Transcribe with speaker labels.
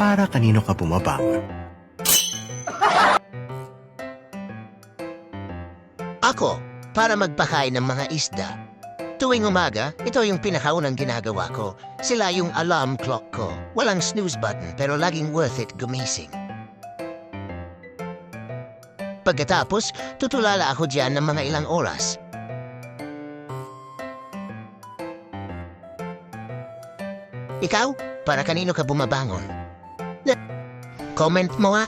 Speaker 1: Para kanino ka bumabangon?
Speaker 2: Ako, para magpakain ng mga isda. Tuwing umaga, ito yung pinakaunang ginagawa ko. Sila yung alarm clock ko. Walang snooze button pero laging worth it gumising. Pagkatapos, tutulala ako diyan ng mga ilang oras. Ikaw, para kanino ka bumabangon? Comment moi